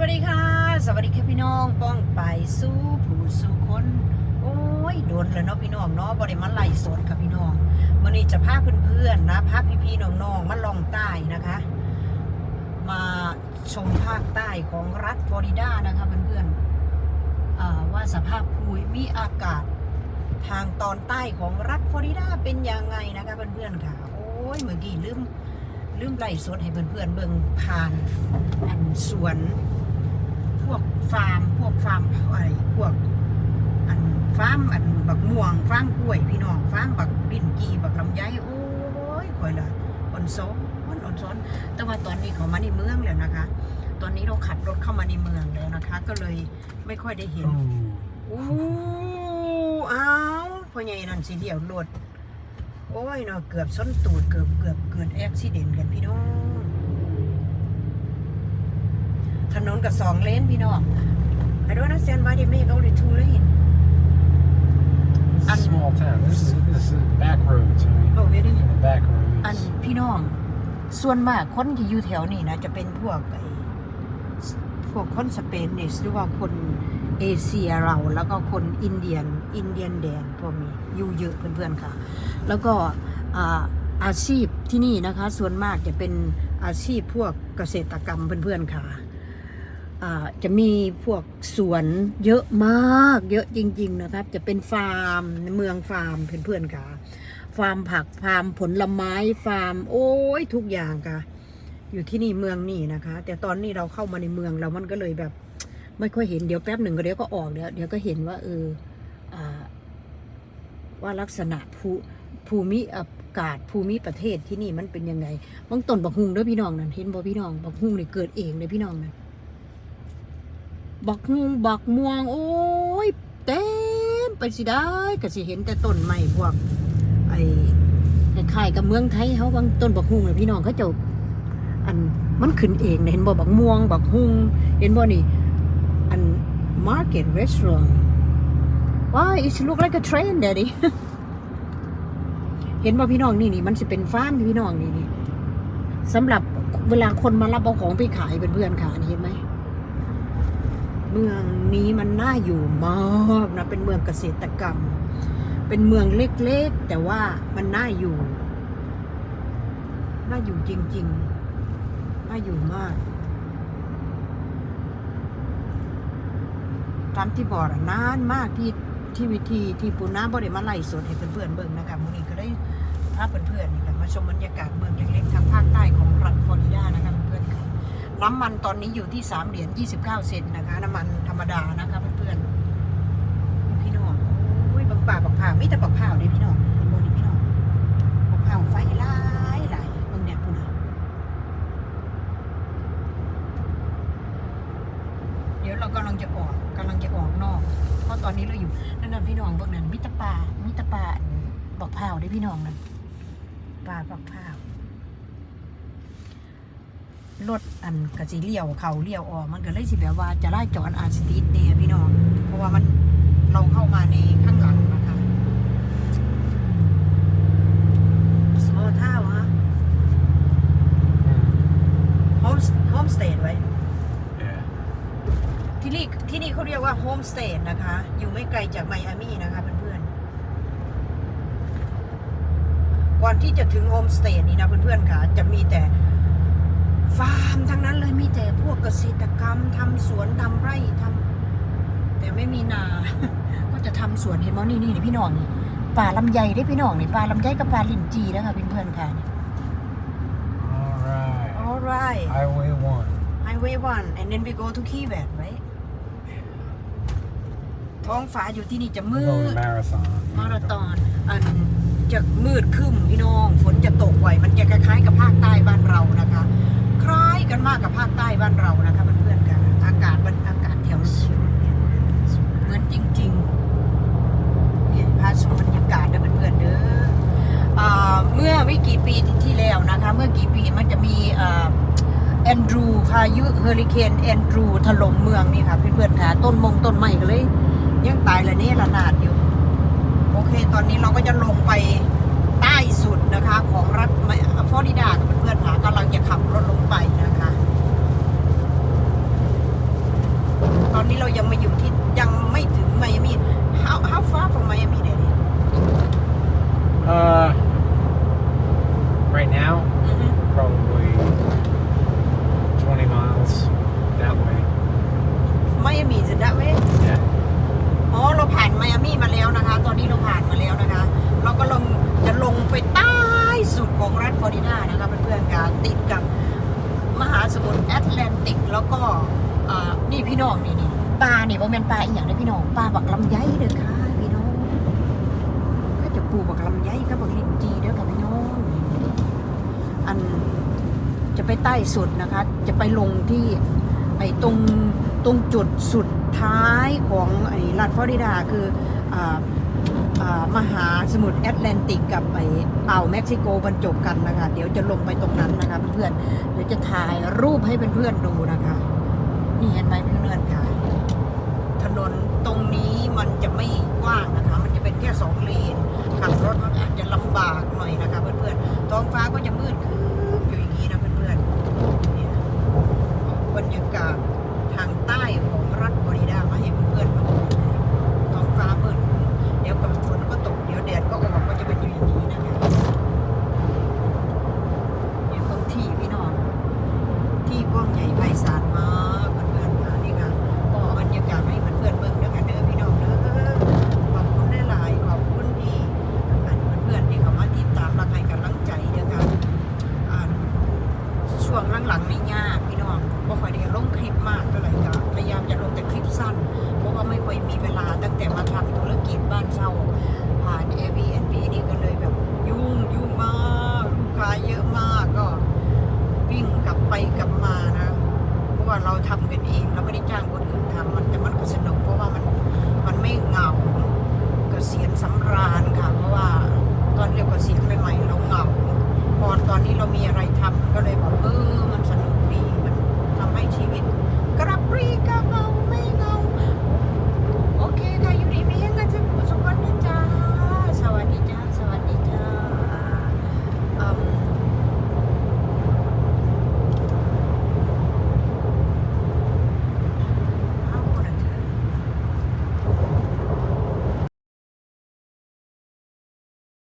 วัสดีค่ะ สวัสดีค่ะพี่น้องป้องไปสู้ผู้สู้คนโอ้ยโดนเลยเนาะพี่น้องเนาะบริมาไล่สดค่ะพี่น้องมื่อนี้จะพาเพื่อนๆนะพาพี่ๆน้องๆมาลองใต้นะคะ มาชมภาคใต้ของรัฐฟลอริดานะคะเพื่อนๆว่าสภาพภูมิอากาศ ทางตอนใต้ของรัฐฟลอริดาเป็นยังไงนะคะเพื่อนๆค่ะ โอ้ยเมื่อกี้ลืมลืมไล่สดให้เพื่อนๆเบิ่งผ่านอันสวน พวกฟาร์ม พวกฟาร์มไอ้พวก อันฟาร์มอันบักม่วงฟาร์มกล้วยพี่น้องฟาร์มบักลิ้นจีบักลำไยโอ้ยข่อยละอ่อนซ้อนอ่อนซ้อนแต่ว่าตอนนี้เขามาในเมืองแล้วนะคะ ตอนนี้เราขับรถเข้ามาในเมืองแล้วนะคะ ก็เลยไม่ค่อยได้เห็น Oh, อู้อ้าวพ่อใหญ่นั่นสิเดียวรถโอ้ยเนาะเกือบส้นตูดเกือบเกือบเกิดอุบิเหตุกันพี่น้อง ถนนกับสองเลนพี่น้อง I don't understand why they make only two lane it's a small town. This is this is back roads. I mean, โอ้เวดี the back อัน roads. พี่น้อง ส่วนมากคนที่อยู่แถวนี้นะจะเป็นพวกไอ้พวกคนสเปนเนสหรือว่าคนเอเชียเราแล้วก็คนอินเดียนอินเดียนแดนพวกนี้อยู่เยอะเพื่อนๆค่ะ แล้วก็อ่าอาชีพที่นี่นะคะ ส่วนมากจะเป็นอาชีพพวกเกษตรกรรมเพื่อนๆค่ะอ่า จะมีพวกสวนเยอะมาก เยอะจริง ๆ นะครับ จะเป็นฟาร์มเมืองฟาร์มเพื่อนๆค่ะ ฟาร์มผักฟาร์มผลไม้ฟาร์ม โอ้ยทุกอย่างค่ะ อยู่ที่นี่เมืองนี่นะคะ แต่ตอนนี้เราเข้ามาในเมืองเรามันก็เลยแบบ ไม่ค่อยเห็นเดี๋ยวแป๊บหนึ่งก็เดี๋ยวก็ออกเดี๋ยวเดี๋ยวก็เห็นว่าเอออว่าลักษณะภูภูมิอากาศภูมิประเทศที่นี่มันเป็นยังไงบางต้นบักฮุงด้อพี่น้องนั่นเห็นบ่พี่น้องบักฮุงเนี่เกิดเองเลยพี่น้องนั่น บักฮุงบักม่วง โอ้ย เต็มไปสิได้ก็สิเห็นแต่ต้นไม้พวก ไอ้คล้ายๆกับเมืองไทยเขาบางต้นบักฮุงเลยพี่น้องเขาจะอันมันขึ้นเองเห็นบ่บักม่วงบักฮุงเห็นบ่นี่อัน market restaurant why it look like a train daddy เห็นบ่พี่น้องนี่นี่มันจะเป็นฟาร์มพี่น้องนี่นี่สำหรับเวลาคนมารับเอาของไปขายเป็นเพื่อนค่ะนี่เห็นไหม เมืองนี้มันน่าอยู่มากนะ เป็นเมืองเกษตรกรรม เป็นเมืองเล็กๆ แต่ว่ามันน่าอยู่ น่าอยู่จริง ๆ น่าอยู่มาก ตามที่บอกนานมากที่ที่วิธีที่ปูน้าบริมาไล่สดให้เพื่อนๆเบิ่งนะคะมื้อนี้ก็ได้พาเพื่อนๆนี่ค่ะมาชมบรรยากาศเมืองเล็กๆทางภาคใต้ของรัฐฟลอริดานะคะเพื่อนๆค่ะ น้ำมันตอนนี้อยู่ที่3เหรียญ29เซนต์นนะคะ น้ำมันธรรมดานะคะเพื่อนๆพี่น้องโอ้ยบักป่าบักผ่ามีแต่บักผ่าเด้พี่น้องเห็นบ่นี่พี่น้องบักผ่าไฟหลายหลายเบิ่งเนี่ยพุ่นะเดี๋ยวเรากำลังจะออกกำลังจะออกนอก เพราะตอนนี้เราอยู่นั่นน่ะพี่น้องบื้องนั้นมิตรป่ามิตรป่าอันบอกพร้าวได้พี่น้องนั่นป่าบอกพร้า รถอันกะสิเลี้ยวเขาเลี้ยวออกมันก็เลยสิแบบว่าจะไล่จอดอาจสิติดเนี่ยพี่น้องเพราะว่ามันเราเข้ามาในข้างหลังนะคะ small town ฮะ home home stay ไว้ Yeah. ที่นี่ที่นี่เขาเรียกว่าโฮมสเตย์นะคะ อยู่ไม่ไกลจากไมอามี่นะคะเพื่อนๆก่อนที่จะถึงโฮมสเตย์นี้นะเพื่อนๆค่ะ จะมีแต่ ฟาร์มทั้งนั้นเลยมีแต่พวกเกษตรกรรมทำสวนทำไร่ทำแต่ไม่มีนา ก็จะทำสวนเห็นมั้ยนี่นี่นี่พี่น้องนี่ป่าลำไยได้พี่น้องนี่ป่าลำไยกับป่าลินจีนะคะเพื่อนๆค่ะ All right. alright Highway one. highway one and then we go to Key West right ท้องฟ้าอยู่ที่นี่จะมื We're going ด to marathon. มาราธอนอันจะมืดครึ้มพี่น้อง ฝนจะตกไหวมันจะคล้ายๆกับภาคใต้บ้านเรานะคะคล้าย กันมากกับภาคใต้บ้านเรานะคะเพื่อนๆกัน อากาศมันอากาศแถวนี้เหมือนจริงๆเนี่ยพาชมบรรยากาศนะเพื่อนๆเด้อเมื่อไม่กี่ปีที่แล้วนะคะ เมื่อกี่ปีมันจะมีแอนดรูพายุเฮอริเคนแอนดรูถล่มเมืองนี่ค่ะเพื่อนๆค่ะต้นมงต้นไม้ก็เลย ยังตายละเนี่ยละนาดอยู่ โอเค ตอนนี้เราก็จะลงไปใต้สุดนะคะ ของรัฐฟลอริดาเพื่อนๆค่ะกำลังจะขับรถลงไปนะคะ นี้เรายังไม่อยู่ที่ยังไม่ถึงไมอามี่ how how far from Miami Daddy Uh, right now, probably 20 miles that way. Miami is it that way Yeah. อ๋อเราผ่านไมอามี่มาแล้วนะคะ ตอนนี้เราผ่านมาแล้วนะคะ เราก็ลงจะลงไปใต้สุดของรัฐฟลอริดานะคะเพื่อนๆ กับมหาสมุทรแอตแลนติก แล้วก็นี่พี่น้องนี่นี่ปลาเนี่ยบ่แม่นปลาอีหยังเด้อพี่น้องปลาบักลำไยเด้อค่ะพี่น้องก็จะปลูกบักลำไยกับบักลิ้นจีเด้อค่ะพี่น้องอันจะไปใต้สุดนะคะ จะไปลงที่ไอ้ตรงตรงจุดสุดท้ายของไอ้รัฐฟลอริดาคืออ มหาสมุทรแอตแลนติกกับไปอ่าวเม็กซิโกบรรจบกันนะคะ เดี๋ยวจะลงไปตรงนั้นนะคะเพื่อนเดี๋ยวจะถ่ายรูปให้เพื่อนๆดูนะคะ นี่เห็นไหมเพื่อนๆค่ะ ถนนตรงนี้มันจะไม่กว้างนะคะ มันจะเป็นแค่สองเลนขับรถมันอาจจะลำบากหน่อยนะคะเพื่อนๆท้องฟ้าก็จะมืดาเราทำกันเอง เราไม่ได้จ้างคนอื่นทำมันแต่มันก็สนุกเพราะว่ามันมันไม่เหงาก็เสียณสำราญค่ะ เพราะว่าตอนเรียกว่าเสียณใหม่ๆเราเหงาพอตอนนี้เรามีอะไรทำก็เลยบอกเออ